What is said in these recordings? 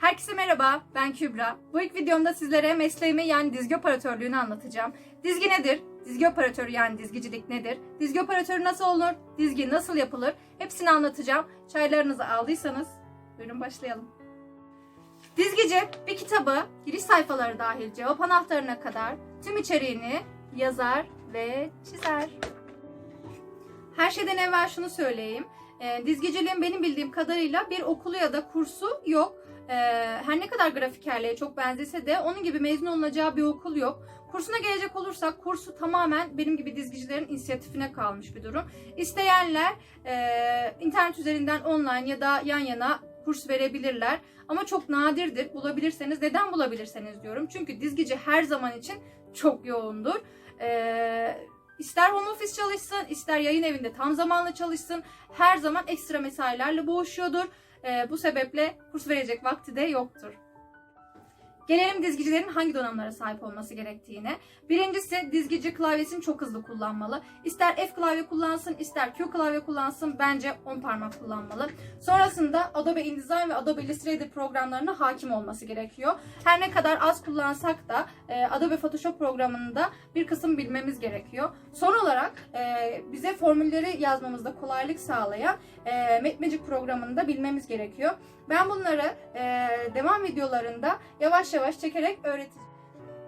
Herkese merhaba, ben Kübra. Bu ilk videomda sizlere mesleğimi yani dizgi operatörlüğünü anlatacağım. Dizgi nedir? Dizgi operatörü yani dizgicilik nedir? Dizgi operatörü nasıl olur? Dizgi nasıl yapılır? Hepsini anlatacağım. Çaylarınızı aldıysanız buyurun başlayalım. Dizgici bir kitabı giriş sayfaları dahil cevap anahtarına kadar tüm içeriğini yazar ve çizer. Her şeyden evvel şunu söyleyeyim. E, dizgiciliğin benim bildiğim kadarıyla bir okulu ya da kursu yok. E, her ne kadar grafikerliğe çok benzese de onun gibi mezun olunacağı bir okul yok. Kursuna gelecek olursak kursu tamamen benim gibi dizgicilerin inisiyatifine kalmış bir durum. İsteyenler e, internet üzerinden online ya da yan yana kurs verebilirler. Ama çok nadirdir. Bulabilirseniz neden bulabilirseniz diyorum. Çünkü dizgici her zaman için çok yoğundur. Ee, ister home office çalışsın, ister yayın evinde tam zamanlı çalışsın. Her zaman ekstra mesailerle boğuşuyordur. Ee, bu sebeple kurs verecek vakti de yoktur. Gelelim dizgicilerin hangi donanımlara sahip olması gerektiğine. Birincisi dizgici klavyesini çok hızlı kullanmalı. İster F klavye kullansın, ister Q klavye kullansın bence 10 parmak kullanmalı. Sonrasında Adobe InDesign ve Adobe Illustrator programlarına hakim olması gerekiyor. Her ne kadar az kullansak da e, Adobe Photoshop programında bir kısım bilmemiz gerekiyor. Son olarak e, bize formülleri yazmamızda kolaylık sağlayan e, Magic programını da bilmemiz gerekiyor. Ben bunları e, devam videolarında yavaş yavaş çekerek öğreteceğim.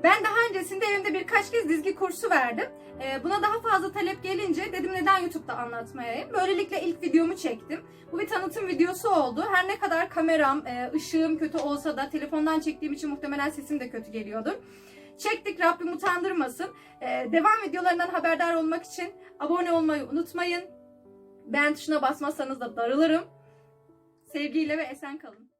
Ben daha öncesinde evimde birkaç kez dizgi kursu verdim. E, buna daha fazla talep gelince dedim neden YouTube'da anlatmayayım. Böylelikle ilk videomu çektim. Bu bir tanıtım videosu oldu. Her ne kadar kameram, e, ışığım kötü olsa da telefondan çektiğim için muhtemelen sesim de kötü geliyordur. Çektik Rabbim utandırmasın. E, devam videolarından haberdar olmak için abone olmayı unutmayın. Beğen tuşuna basmazsanız da darılırım. Sevgiyle ve esen kalın.